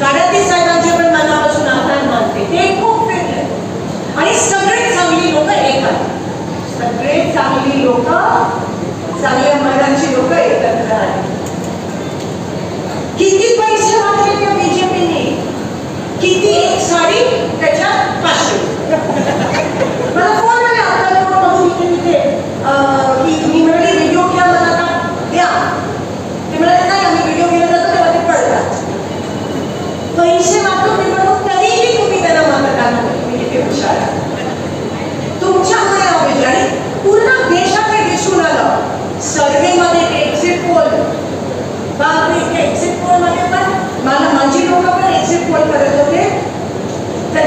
काडाती साहेबांचे पण मनापासून आभार मानते. ते खूप वेगळे आणि सगळे चांगली लोक एक आहेत. सगळे चांगली लोक चांगल्या मनाची लोक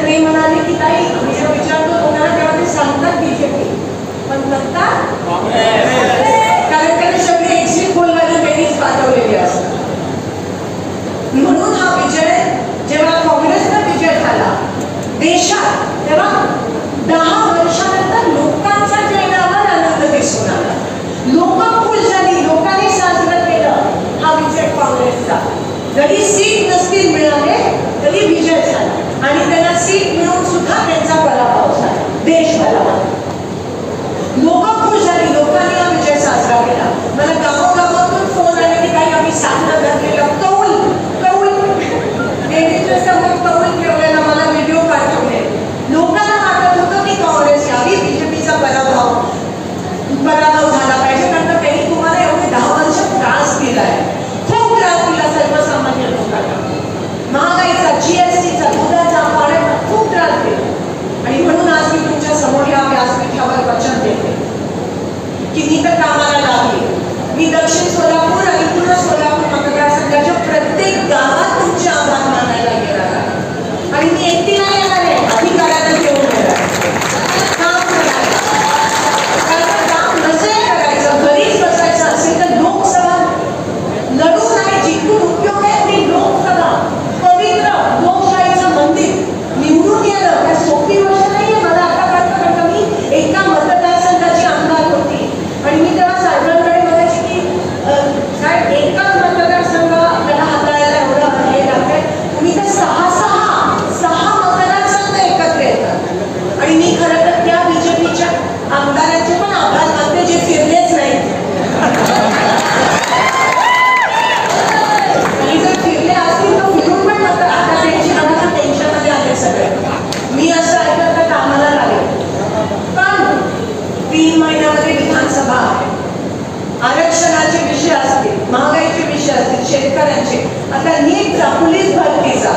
ते म्हणाले की ताई विचारतो तुम्हाला ते सांगतात बीजेपी पण नक्का की मी तर कामाला लागले मी दक्षिण सोलापूर आणि पूर्ण सोलापूर मतदारसंघाच्या प्रत्येक गाव भरतीचा पोलीस भरतीचा.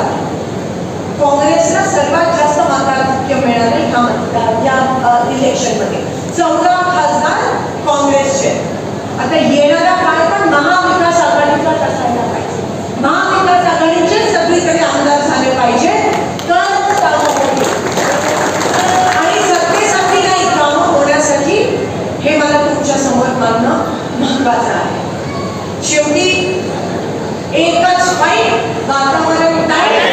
काँग्रेसला सर्वात जास्त मार्गाधिक्य मिळाले ह्या इलेक्शनमध्ये चौदा खासदार काँग्रेसचे. आता येणारा काळ पण महाविकास आघाडीचाच असायला पाहिजे. महाविकास आघाडीचे सगळीकडे आमदार झाले पाहिजे. आणि सत्तेसाठी नाही काम होण्यासाठी हे मला तुमच्यासमोर मानणं महत्वाचं आहे. એક જ ફાઈટ વાતાવરણ ટાઈટ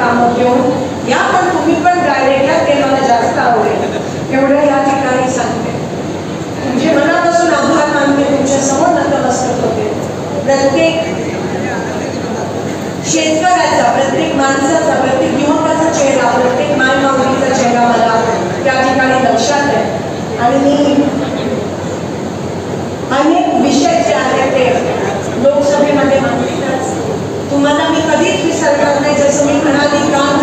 कामं घेऊन या पण तुम्ही पण डायरेक्टला ते मला जास्त आवडेल. एवढं या ठिकाणी सांगते. म्हणजे मनापासून आभार मानते तुमच्यासमोर नतमस्तक होते. प्रत्येक शेतकऱ्याचा प्रत्येक माणसाचा प्रत्येक युवकाचा चेहरा प्रत्येक माय माऊलीचा चेहरा मला त्या ठिकाणी लक्षात आहे. आणि मी अनेक विषय जे आहेत ते लोकसभेमध्ये मांडलेच तुम्हाला मी सरकारने जसं मी म्हणाली काम